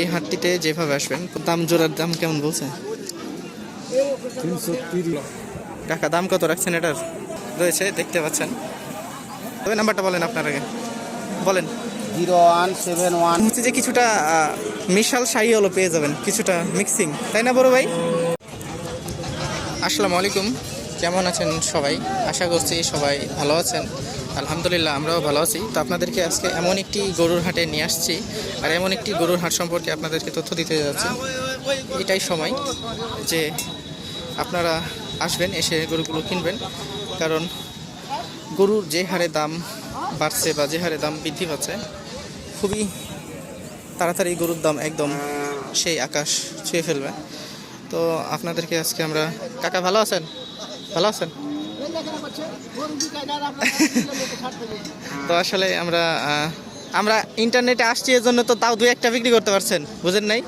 এই হাটটিতে যেভাবে আসবেন দাম জোড়ার দাম কেমন বলছে? টাকা দাম কত রাখছেন এটার? রয়েছে দেখতে পাচ্ছেন। তবে নাম্বারটা বলেন আপনার আগে। বলেন। Zero one seven one. হচ্ছে যে কিছুটা মিশাল শাহি হলো পেয়ে যাবেন কিছুটা মিক্সিং। তাই না বড় ভাই? আসসালামু আলাইকুম। কেমন আছেন সবাই? আশা করছি সবাই ভালো আছেন। আলহামদুলিল্লাহ, আমরাও ভালো আছি। তো আপনাদেরকে আজকে এমন একটি গরুর হাটে নিয়ে আসছি। আর এমন একটি গরুর হাট সম্পর্কে আপনাদেরকে তথ্য দিতে যাচ্ছি। এটাই সময় যে আপনারা আসবেন, এসে গরুগুলো কিনবেন। কারণ গরুর যে হারে দাম বাড়ছে বা যে হারে দাম বৃদ্ধি পাচ্ছে, খুবই তাড়াতাড়ি গরুর দাম একদম সেই আকাশ ছুঁয়ে ফেলবে। তো আপনাদেরকে আজকে আমরা কাকা, ভালো আছেন? ভালো আছেন? তো আসলে আমরা আমরা ইন্টারনেটে আসছি এর জন্য তো তাও দু একটা বিক্রি করতে পারছেন, বুঝেন নাই?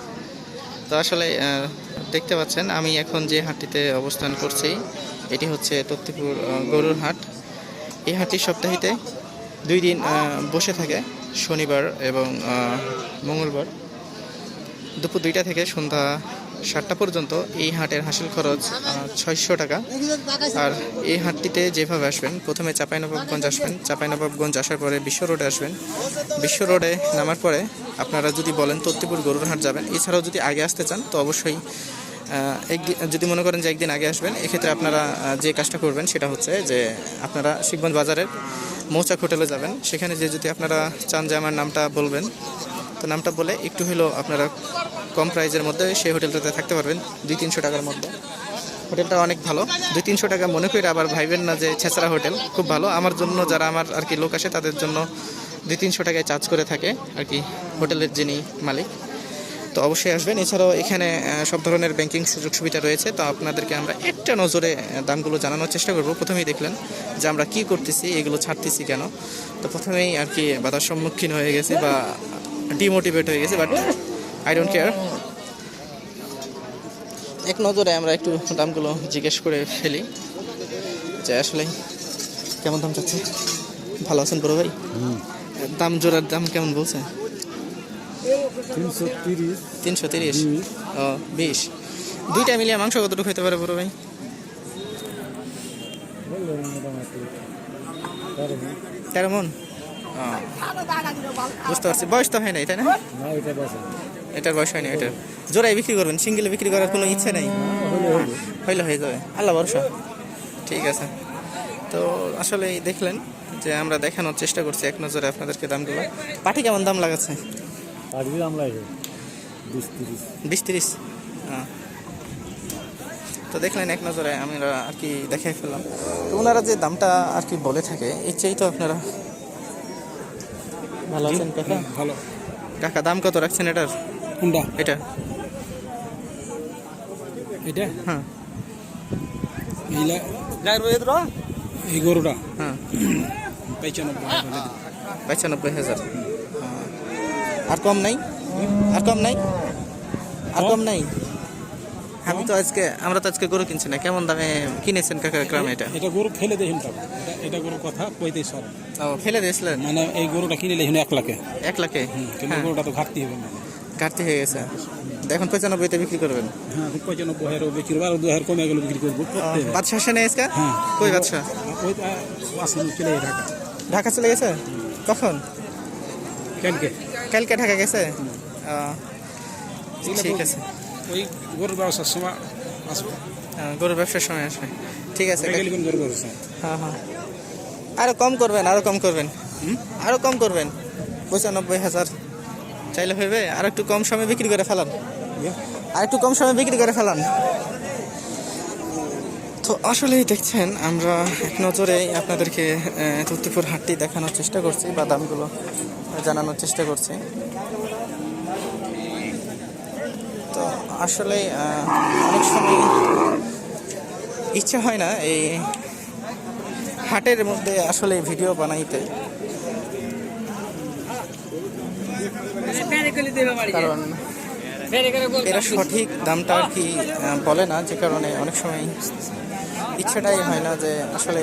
তো আসলে দেখতে পাচ্ছেন, আমি এখন যে হাটটিতে অবস্থান করছি, এটি হচ্ছে তত্তিপুর গরুর হাট। এই হাটটি সপ্তাহিতে দুই দিন বসে থাকে, শনিবার এবং মঙ্গলবার। দুপুর দুইটা থেকে সন্ধ্যা সাতটা পর্যন্ত এই হাটের হাসিল খরচ ছয়শো টাকা। আর এই হাটটিতে যেভাবে আসবেন, প্রথমে চাঁপাইনবাবগঞ্জ আসবেন। চাঁপাইনবাবগঞ্জ আসার পরে বিশ্ব রোডে আসবেন। বিশ্ব রোডে নামার পরে আপনারা যদি বলেন তত্তিপুর গরুর হাট যাবেন। এছাড়াও যদি আগে আসতে চান, তো অবশ্যই একদিন যদি মনে করেন যে একদিন আগে আসবেন, এক্ষেত্রে আপনারা যে কাজটা করবেন সেটা হচ্ছে যে আপনারা শিখগঞ্জ বাজারের মৌচাক হোটেলে যাবেন। সেখানে যে যদি আপনারা চান যে আমার নামটা বলবেন তো নামটা বলে একটু হলেও আপনারা কম প্রাইজের মধ্যে সেই হোটেলটাতে থাকতে পারবেন, দুই তিনশো টাকার মধ্যে। হোটেলটা অনেক ভালো। দুই তিনশো টাকা মনে করে আবার ভাইবেন না যে ছেঁচড়া হোটেল, খুব ভালো। আমার জন্য যারা আমার আর কি লোক আসে, তাদের জন্য দুই তিনশো টাকায় চার্জ করে থাকে আর কি হোটেলের যিনি মালিক। তো অবশ্যই আসবেন। এছাড়াও এখানে সব ধরনের ব্যাংকিং সুযোগ সুবিধা রয়েছে। তো আপনাদেরকে আমরা একটা নজরে দামগুলো জানানোর চেষ্টা করব। প্রথমেই দেখলেন যে আমরা কি করতেছি, এগুলো ছাড়তেছি কেন? তো প্রথমেই আর কি বাধার সম্মুখীন হয়ে গেছি বা ডিমোটিভেট হয়ে গেছি বাট আই ডোন্ট কেয়ার এক নজরে আমরা একটু দামগুলো জিজ্ঞেস করে ফেলি যে আসলে কেমন দাম চাচ্ছে? ভালো আছেন বড় ভাই? দাম জোড়ার দাম কেমন বলছে? তিনশো তিরিশ। তিনশো তিরিশ? ও বিশ। দুইটা মিলিয়ে মাংস কতটুকু খেতে পারে বড় ভাই? তেরো মন? বুঝতে পারছি। বয়স তো হয় নাই তাই না? না এটা বসে এটার বয়স হয়নি এটার। জোড়াই বিক্রি করবেন সিঙ্গেলে বিক্রি করার কোনো ইচ্ছে নেই? হইলে হয়ে যাবে। আল্লাহ ভরসা। ঠিক আছে। তো আসলে দেখলেন যে আমরা দেখানোর চেষ্টা করছি এক নজরে আপনাদেরকে দামগুলো। পাটি কেমন দাম লাগাচ্ছে? বিশ তিরিশ। হ্যাঁ। তো দেখলেন এক নজরে আমরা আর কি দেখে ফেললাম। তো ওনারা যে দামটা আর কি বলে থাকে এর চেয়েই তো আপনারা ভালো আছেন কাকা? ভালো। কাকা দাম কত রাখছেন এটার? কোনটা এটা? এটা? হ্যাঁ। এইলা এই গরুটা? হ্যাঁ। পঁচানব্বই পঁচানব্বই হাজার। হ্যাঁ। আর কম নাই? আর কম নাই? আর কম নাই? আমি তো আজকে আমরা তো আজকে গরু কিনছি না। কেমন দামে কিনেছেন কাকা গ্রামে এটা? এটা গরু ফেলে দেখুন তো এটা এটা গরুর কথা কইতেই সব ও ফেলে দিয়েছিলেন? মানে এই গরুটা কিনে লেখুন এক লাখে। এক লাখে? কিন্তু হ্যাঁ। গরুটা তো ঘাটতি হবে না। ঘাটতি হয়ে গেছে। এখন পঁচানব্বইতে বিক্রি করবেন? হ্যাঁ পঁচানব্বই হাজার বিক্রি করব আর দু হাজার কমে গেলে বিক্রি করব। বাদশাহ সেনে আজকে? হ্যাঁ। কই বাদশাহ? ওই চলে ঢাকা ঢাকা চলে গেছে? কখন? কালকে। কালকে ঢাকা গেছে? ঠিক আছে। ওই গরুর ব্যবসার সময় আসব। হ্যাঁ, গরুর ব্যবসার সময় আসবে। ঠিক আছে হ্যাঁ হ্যাঁ। আরও কম করবেন আরও কম করবেন। হুম? আরও কম করবেন। পঁচানব্বই হাজার। চাইলে হইবে আর একটু কম সময় বিক্রি করে ফেলান। আর একটু কম সময় বিক্রি করে ফেলান। তো আসলেই দেখছেন আমরা এক নজরে আপনাদেরকে আহ, তত্তিপুর হাটটি দেখানোর চেষ্টা করছি বা দামগুলো জানানোর চেষ্টা করছি। তো আসলে অনেক সময় ইচ্ছা হয় না এই হাটের মধ্যে আসলে ভিডিও বানাইতে। কারণ এরা সঠিক দামটা আর কি বলে না যে কারণে অনেক সময় ইচ্ছাটাই হয় না যে আসলে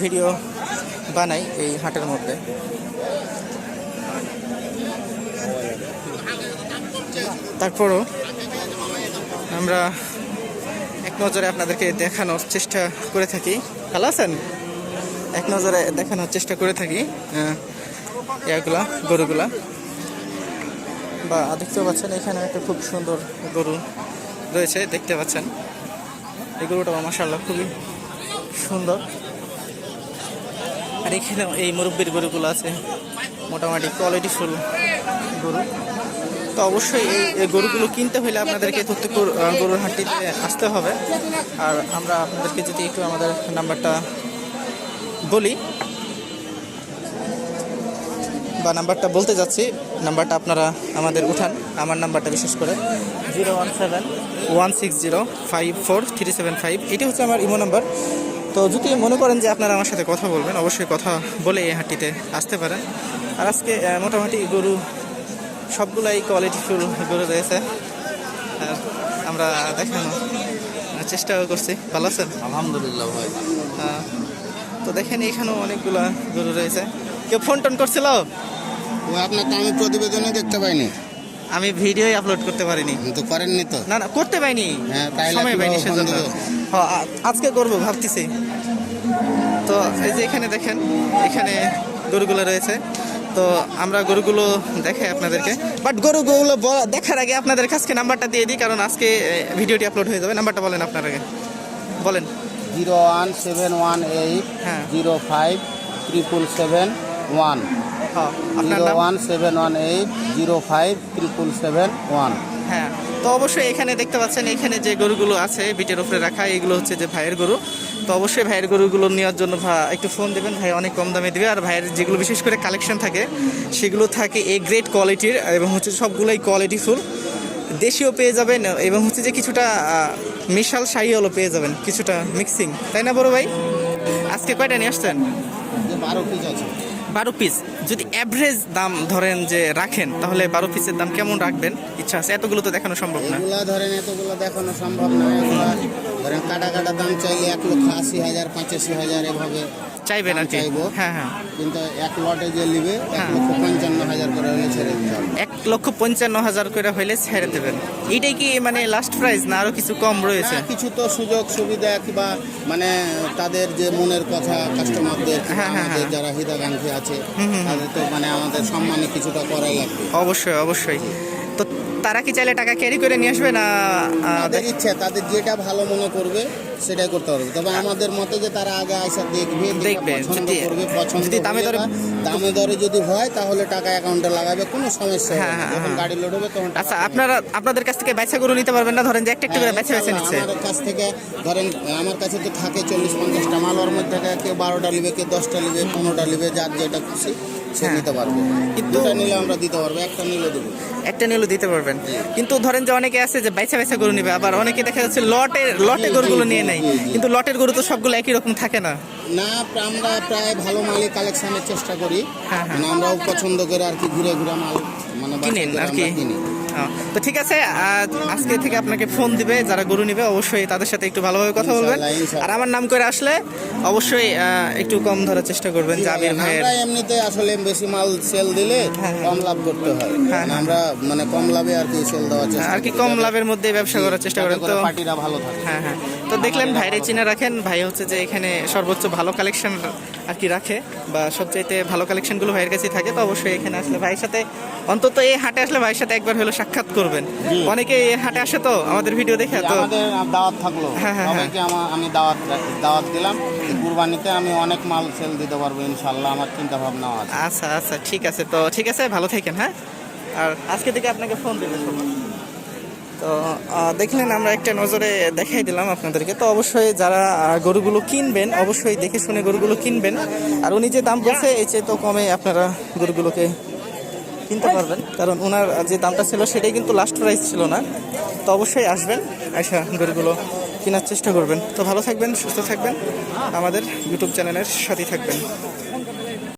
ভিডিও বানাই এই হাটের মধ্যে। তারপরও আমরা এক নজরে আপনাদেরকে দেখানোর চেষ্টা করে থাকি। ভালো আছেন? এক নজরে দেখানোর চেষ্টা করে থাকি ইয়াগুলা, গরুগুলা। বা দেখতে পাচ্ছেন, এখানে একটা খুব সুন্দর গরু রয়েছে, দেখতে পাচ্ছেন। এই গরুটা মাসাল্লাহ খুবই সুন্দর। আর এখানেও এই মুরব্বীর গরুগুলো আছে, মোটামুটি কোয়ালিটিফুল গরু। তো অবশ্যই এই গরুগুলো কিনতে হলে আপনাদেরকে তত্ত্বপুর গরুর হাটটিতে আসতে হবে। আর আমরা আপনাদেরকে যদি একটু আমাদের নাম্বারটা বলি, বা নাম্বারটা বলতে যাচ্ছি, নাম্বারটা আপনারা আমাদের উঠান। আমার নাম্বারটা বিশেষ করে zero one seven one six zero five four three seven five. এটি হচ্ছে আমার ইমো নাম্বার। তো যদি মনে করেন যে আপনারা আমার সাথে কথা বলবেন, অবশ্যই কথা বলে এই হাটটিতে আসতে পারেন। আর আজকে মোটামুটি গরু সবগুলাই কোয়ালিটিফুল গরু রয়েছে। আর আমরা দেখানো চেষ্টাও করছি। ভালো আছেন? আলহামদুলিল্লাহ ভাই। আহ, তো দেখেন এখানেও অনেকগুলা গরু রয়েছে। কেউ ফোন টোন করছিল? আপনার তো আমি প্রতিবেদনে দেখতে পাইনি। আমি ভিডিও আপলোড করতে পারিনি। কিন্তু করেননি তো। না না করতে পাইনি হ্যাঁ, সময় পাইনি সেজন্য। দিবে? আজকে করব ভাবতেছি। তো এই যে এখানে দেখেন এখানে গরুগুলো রয়েছে। তো আমরা গরুগুলো দেখাই আপনাদেরকে। বাট গরুগুলো দেখার আগে আপনাদের কাছে নাম্বারটা দিয়ে দিই কারণ আজকে ভিডিওটি আপলোড হয়ে যাবে। নাম্বারটা বলেন আপনার আগে। বলেন। Zero one seven one eight হ্যাঁ। Zero five triple seven one. আপনার zero one seven one eight zero five triple seven one. হ্যাঁ। তো অবশ্যই এখানে দেখতে পাচ্ছেন এখানে যে গরুগুলো আছে বিটের উপরে রাখা এগুলো হচ্ছে যে ভাইয়ের গরু। তো অবশ্যই ভাইয়ের গরুগুলো নেওয়ার জন্য একটু ফোন দেবেন। ভাই অনেক কম দামে দেবে। আর ভাইয়ের যেগুলো বিশেষ করে কালেকশন থাকে, সেগুলো থাকে এ গ্রেট কোয়ালিটির এবং হচ্ছে সবগুলোই কোয়ালিটি কোয়ালিটিফুল দেশিও পেয়ে যাবেন এবং হচ্ছে যে কিছুটা মিশাল শাহিওয়ালও পেয়ে যাবেন, কিছুটা মিক্সিং তাই না বড় ভাই? আজকে কয়টা নিয়ে আসছেন? বারো পিস আছে। বারো পিস যদি অ্যাভারেজ দাম ধরেন যে রাখেন, তাহলে বারো পিসের দাম কেমন রাখবেন? ইচ্ছা আছে? এতগুলো তো দেখানো সম্ভব না। ধরেন, এতগুলো দেখানো সম্ভব না। ধরেন কাটা কাটা দাম চাইলে এক লক্ষ আশি হাজার, পঁচাশি হাজার এভাবে চাইবেন আর কি। চাইব। হ্যাঁ হ্যাঁ। কিন্তু এক লটে যে নিবে এক। লক্ষ পঞ্চান্ন হাজার করে হলে ছেড়ে দিতে এক লক্ষ পঞ্চান্ন হাজার করে হইলে ছেড়ে দেবেন। এইটাই কি মানে লাস্ট প্রাইস না আরও কিছু কম রয়েছে? কিছু তো সুযোগ সুবিধা কিংবা মানে তাদের যে মনের কথা কাস্টমারদের হ্যাঁ, হ্যাঁ, আমাদের হ্যাঁ। যারা হিতাকাঙ্ক্ষী আছে তাদের তো মানে আমাদের সম্মানে কিছুটা করাই লাগবে। অবশ্যই অবশ্যই। তো তারা কি চাইলে টাকা ক্যারি করে নিয়ে আসবে না তাদের ইচ্ছা তাদের যেটা ভালো মনে করবে সেটাই করতে হবে। তবে আমাদের মতে যে তারা আগে আসা দেখবে দেখবে, পছন্দ করবে পছন্দ যদি দামে দরে- দামে দরে যদি হয় তাহলে টাকা অ্যাকাউন্টে লাগাবে কোনো সমস্যা হ্যাঁ, হ্যাঁ, যখন হ্যাঁ। গাড়ি লোড হবে তখন আচ্ছা আপনারা আপনাদের কাছ থেকে বেচা গরু নিতে পারবেন না ধরেন যে একটা একটা করে বেচা বেছে বেছে নিচ্ছে। আমার কাছ থেকে ধরেন আমার কাছে তো থাকে চল্লিশ পঞ্চাশটা মাল ওর মধ্যে থেকে কেউ বারোটা নিবে কেউ দশটা নিবে পনেরোটা নিবে যার যেটা খুশি। সে হ্যাঁ। নিতে পারবে। কিন্তু- নিলে আমরা দিতে পারব একটা নিলে দেবো। একটা নিলেও দিতে পারবেন। কিন্তু ধরেন যে অনেকে আছে যে বাইচা গরু নিবে আবার অনেকে দেখা যাচ্ছে লটে লটে গরুগুলো নিয়ে নেয়। কিন্তু লটের গরু তো সবগুলো একই রকম থাকে না। না আমরা প্রায় ভালো মালই কালেকশনের চেষ্টা করি। হ্যাঁ, হ্যাঁ। মানে আমরাও পছন্দ করে আর কি ঘুরে ঘুরে মাল মানে কিনেন আর কি। আমরা তো ঠিক আছে আজকে থেকে আপনাকে ফোন দিবে যারা গরু নিবে অবশ্যই তাদের সাথে একটু ভালোভাবে কথা বলবেন। আর আমার নাম করে আসলে অবশ্যই একটু কম ধরার চেষ্টা করবেন যে আবির ভাইয়ের এমনিতে আসলে বেশি মাল সেল দিলে হ্যাঁ, কম লাভ করতে হয়। হ্যাঁ, মানে আমরা মানে কম লাভে আর কি সেল দেওয়ার চেষ্টা আর কি কম লাভের মধ্যে ব্যবসা করার চেষ্টা করেন তো পার্টিরা ভালো থাকে। হ্যাঁ হ্যাঁ। তো দেখলেন ভাইরে চিনে রাখেন ভাই হচ্ছে যে এখানে সর্বোচ্চ ভালো কালেকশন আর কি রাখে বা সবচাইতে ভালো কালেকশনগুলো ভাইয়ের কাছেই থাকে তো অবশ্যই এখানে আসলে ভাইয়ের সাথে অন্তত এই হাটে আসলে ভাইয়ের সাথে একবার হলো সাক্ষাৎ করবেন। অনেকে এই হাটে আসে তো আমাদের ভিডিও দেখে তো দাওয়াত থাকল। হ্যাঁ, হ্যাঁ, সবাইকে আমি দাওয়াত দাওয়াত দিলাম কুরবানিতে আমি অনেক মাল সেল দিতে পারব ইনশাল্লাহ আমার চিন্তা ভাবনা আছে। আচ্ছা আচ্ছা ঠিক আছে। তো ঠিক আছে ভালো থাকেন হ্যাঁ? আর আজকে থেকে আপনাকে ফোন দেবেন তো দেখলেন আমরা একটা নজরে দেখাই দিলাম আপনাদেরকে। তো অবশ্যই যারা গরুগুলো কিনবেন অবশ্যই দেখে শুনে গরুগুলো কিনবেন। আর উনি যে দাম বলছে এই চেয়ে তো কমে আপনারা গরুগুলোকে কিনতে পারবেন। কারণ ওনার যে দামটা ছিল সেটাই কিন্তু লাস্ট প্রাইস ছিল না। তো অবশ্যই আসবেন আয়সা গরুগুলো কেনার চেষ্টা করবেন। তো ভালো থাকবেন, সুস্থ থাকবেন। আমাদের ইউটিউব চ্যানেলের সাথেই থাকবেন।